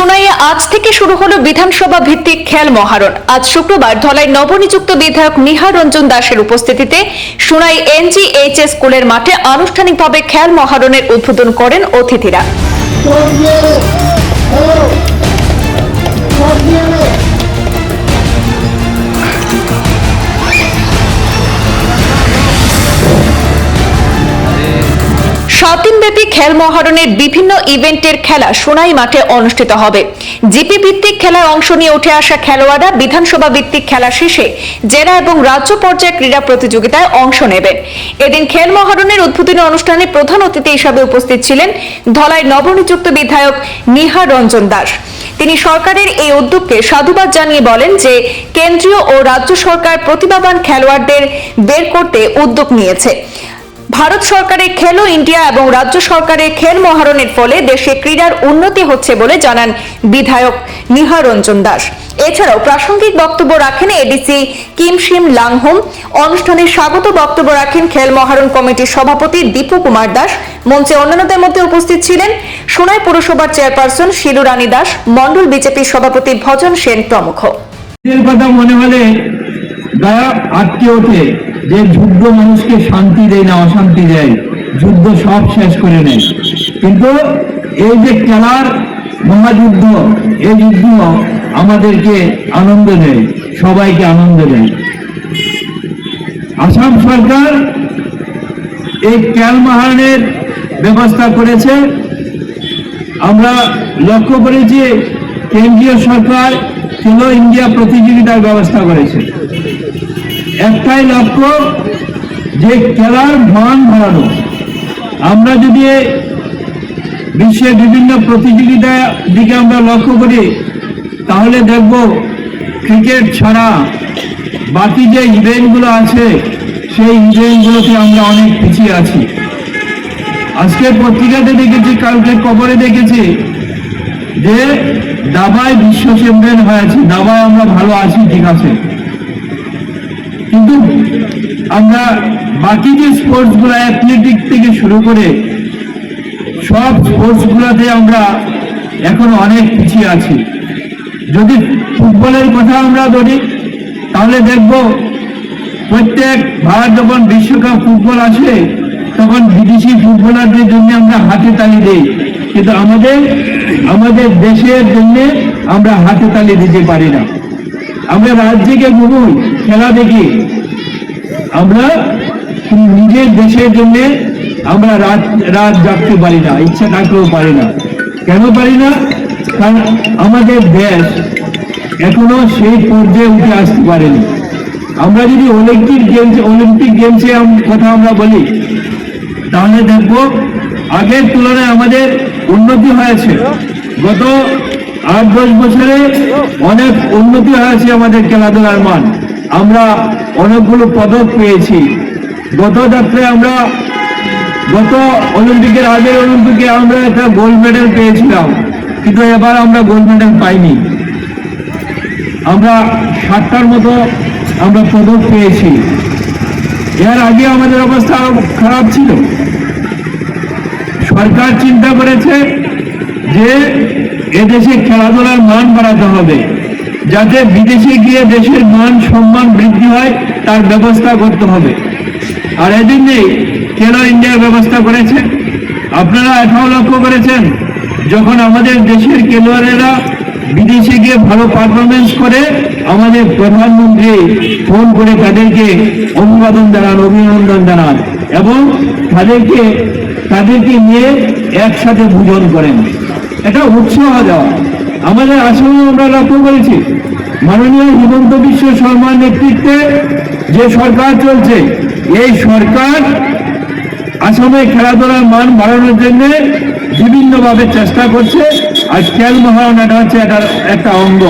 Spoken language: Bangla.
সোনাইয়ে আজ থেকে শুরু হলো বিধানসভা ভিত্তিক খেল মহারণ আজ শুক্রবার ধলাই নবনিযুক্ত বিধায়ক নিহার রঞ্জন দাসের উপস্থিতিতে সোনাই এনজিএইচএস স্কুলের মাঠে আনুষ্ঠানিকভাবে খেল মহারণের উদ্বোধন করেন অতিথিরা দিনব্যাপী খেল মহারণের বিভিন্ন ইভেন্টের খেলা সোনাই মাঠে অনুষ্ঠিত হবে। জিপি ভিত্তিক খেলায় অংশ নিয়ে উঠে আসা খেলোয়াড়রা বিধানসভা ভিত্তিক খেলা শেষে জেলা এবং রাজ্য পর্যায়ে ক্রীড়া প্রতিযোগিতায় অংশ নেবেন। এদিন খেল মহারণের উদ্বোধনী অনুষ্ঠানে প্রধান অতিথি হিসাবে উপস্থিত ছিলেন ধলাই নবনিযুক্ত বিধায়ক নিহার রঞ্জন দাস। তিনি সরকারের এই উদ্যোগকে সাধুবাদ জানিয়ে বলেন যে, কেন্দ্রীয় ও রাজ্য সরকার প্রতিভাবান খেলোয়াড়দের বের করতে উদ্যোগ নিয়েছে। ভারত সরকারের খেলো ইন্ডিয়া এবং রাজ্য সরকারের খেল মহারণের ফলে দেশে ক্রীড়ার উন্নতি হচ্ছে বলে জানান বিধায়ক নিহার রঞ্জন দাস। এছাড়াও প্রাসঙ্গিক বক্তব্য রাখেন এডিসি কিমশিম লাংহোম। অনুষ্ঠানে স্বাগত বক্তব্য রাখেন খেল মহারণ কমিটির সভাপতি দীপু কুমার দাস। মঞ্চে অন্যান্যদের মধ্যে উপস্থিত ছিলেন সোনাই পুরসভার চেয়ারপারসন শিলু রানী দাস। মন্ডল বিজেপির সভাপতি ভজন সেন প্রমুখ। কথা মনে হলে গায়া আটকে ওঠে, যে যুদ্ধ মানুষকে শান্তি দেয় না অশান্তি দেয়, যুদ্ধ সব শেষ করে নেয়। কিন্তু এই যে খেলার মহাযুদ্ধ, এই যুদ্ধ আমাদেরকে আনন্দ দেয়, সবাইকে আনন্দ দেয়। আসাম সরকার এই ক্যাল মাহানের ব্যবস্থা করেছে। আমরা লক্ষ্য করেছি কেন্দ্রীয় সরকার খেলো ইন্ডিয়া প্রতিযোগিতার ব্যবস্থা করেছে। একটাই লক্ষ্য যে খেলার মান বাড়ানো। আমরা যদি বিশ্বের বিভিন্ন প্রতিযোগিতার দিকে আমরা লক্ষ্য করি, তাহলে দেখব ক্রিকেট ছাড়া বাকি যে ইভেন্টগুলো আছে, সেই ইভেন্টগুলোতে আমরা অনেক পিছিয়ে আছি। আজকে পত্রিকাতে দেখেছি, কালকে খবরে দেখেছি যে দাবায় বিশ্ব চ্যাম্পিয়ন হয়েছে। দাবায় আমরা ভালো আছি, ঠিক আছে। কিন্তু আমরা বাকি যে স্পোর্টসগুলো অ্যাথলেটিক থেকে শুরু করে সব স্পোর্টস গুলোতে আমরা এখন অনেক পিছিয়ে আছি। যদি ফুটবলের কথা আমরা ধরি তাহলে দেখব প্রত্যেক ভারত যখন বিশ্বকাপ ফুটবল আসে, তখন বিদেশি ফুটবলারদের জন্য আমরা হাতে তালি দিই। কিন্তু আমাদের আমাদের দেশের জন্য আমরা হাতে তালি দিতে পারি না। আমরা রাজ্যকে ঘুমুই, খেলা দেখি। আমরা নিজের দেশের জন্য আমরা রাত রাত জাগতে পারি না, ইচ্ছা থাকতেও পারি না। কেন পারি না? কারণ আমাদের দেশ এখনও সেই পর্যায়ে উঠে আসতে পারেনি। আমরা যদি অলিম্পিক গেমস, অলিম্পিক গেমসে কথা আমরা বলি, তাহলে দেখব আগের তুলনায় আমাদের উন্নতি হয়েছে। গত আট দশ বছরে অনেক উন্নতি হয়েছে আমাদের খেলাধুলার মান। আমরা অনেকগুলো পদক পেয়েছি। গত যাত্রায় আমরা, গত অলিম্পিকের আগের অলিম্পিকে আমরা একটা গোল্ড মেডেল পেয়েছিলাম, কিন্তু এবার আমরা গোল্ড মেডেল পাইনি। আমরা সাতটার মতো আমরা পদক পেয়েছি। এর আগে আমাদের অবস্থা খারাপ ছিল। সরকার চিন্তা করেছে যে এদেশে খেলাধুলার মান বাড়াতে হবে। যাতে বিদেশে গিয়ে দেশের মান, সম্মান বৃদ্ধি হয়, তার ব্যবস্থা করতে হবে। আর এজন্যই খেলো ইন্ডিয়ার ব্যবস্থা করেছে, আপনারা এটাও লক্ষ্য করেছেন, যখন আমাদের দেশের খেলোয়াড়েরা বিদেশে গিয়ে ভালো পারফরমেন্স করে, আমাদের প্রধানমন্ত্রী ফোন করে তাদেরকে অভিবাদন জানান, অভিনন্দন জানান এবং তাদেরকে তাদেরকে নিয়ে একসাথে ভোজন করেন। এটা উৎসাহ দেওয়া। আমাদের আসামে আমরা লক্ষ্য করেছি, মাননীয় হিমন্ত বিশ্ব শর্মার নেতৃত্বে যে সরকার চলছে, এই সরকার আসামে খেলাধুলার মান বাড়ানোর জন্য বিভিন্নভাবে চেষ্টা করছে, আর খেল মহারণাটা হচ্ছে এটার একটা অঙ্গ।